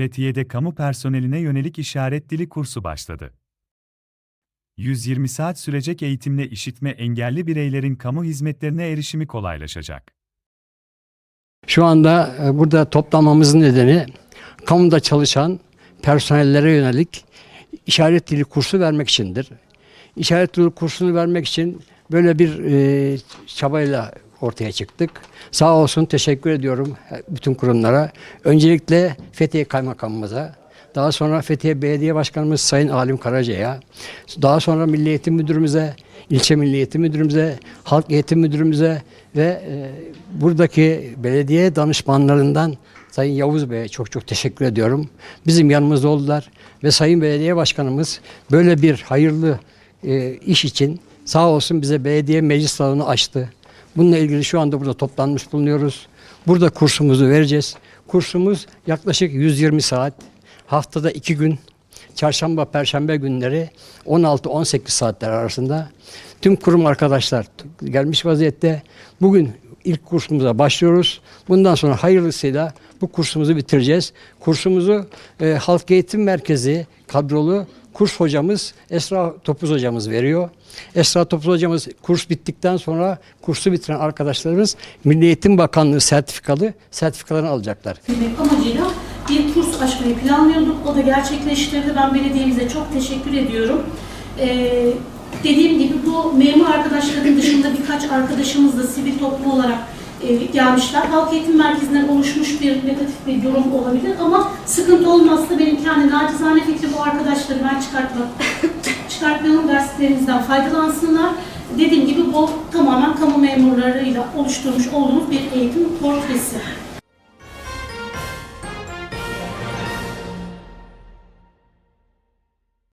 Fethiye'de kamu personeline yönelik işaret dili kursu başladı. 120 saat sürecek eğitimle işitme engelli bireylerin kamu hizmetlerine erişimi kolaylaşacak. Şu anda e, burada toplanmamızın nedeni kamuda çalışan personellere yönelik işaret dili kursu vermek içindir. İşaret dili kursunu vermek için böyle bir e, çabayla ortaya çıktık. Sağ olsun teşekkür ediyorum bütün kurumlara. Öncelikle Fethiye Kaymakamımıza, daha sonra Fethiye Belediye Başkanımız Sayın Alim Karaca'ya, daha sonra Milli Eğitim Müdürümüze, ilçe Milli Eğitim Müdürümüze, Halk Eğitim Müdürümüze ve e, buradaki belediye danışmanlarından Sayın Yavuz Bey'e çok çok teşekkür ediyorum. Bizim yanımızda oldular ve Sayın Belediye Başkanımız böyle bir hayırlı e, iş için sağ olsun bize belediye meclis salonu açtı. Bununla ilgili şu anda burada toplanmış bulunuyoruz. Burada kursumuzu vereceğiz. Kursumuz yaklaşık 120 saat. Haftada iki gün. Çarşamba, Perşembe günleri 16-18 saatler arasında. Tüm kurum arkadaşlar gelmiş vaziyette. Bugün ilk kursumuza başlıyoruz. Bundan sonra hayırlısıyla bu kursumuzu bitireceğiz. Kursumuzu e, Halk Eğitim Merkezi kadrolu kurs hocamız Esra Topuz hocamız veriyor. Esra Topuz hocamız kurs bittikten sonra kursu bitiren arkadaşlarımız Milli Eğitim Bakanlığı sertifikalı sertifikalarını alacaklar. Amacıyla bir kurs açmayı planlıyorduk. O da gerçekleştirdi. Ben belediyemize çok teşekkür ediyorum. Ee, dediğim gibi bu memur arkadaşların dışında birkaç arkadaşımız da sivil toplum olarak gelmişler. Halk eğitim merkezinden oluşmuş bir negatif bir yorum olabilir ama sıkıntı olmazsa benim kendi nacizane fikri bu arkadaşları ben çıkartmak çıkartmayalım derslerimizden faydalansınlar. Dediğim gibi bu tamamen kamu memurlarıyla oluşturmuş olduğumuz bir eğitim portresi.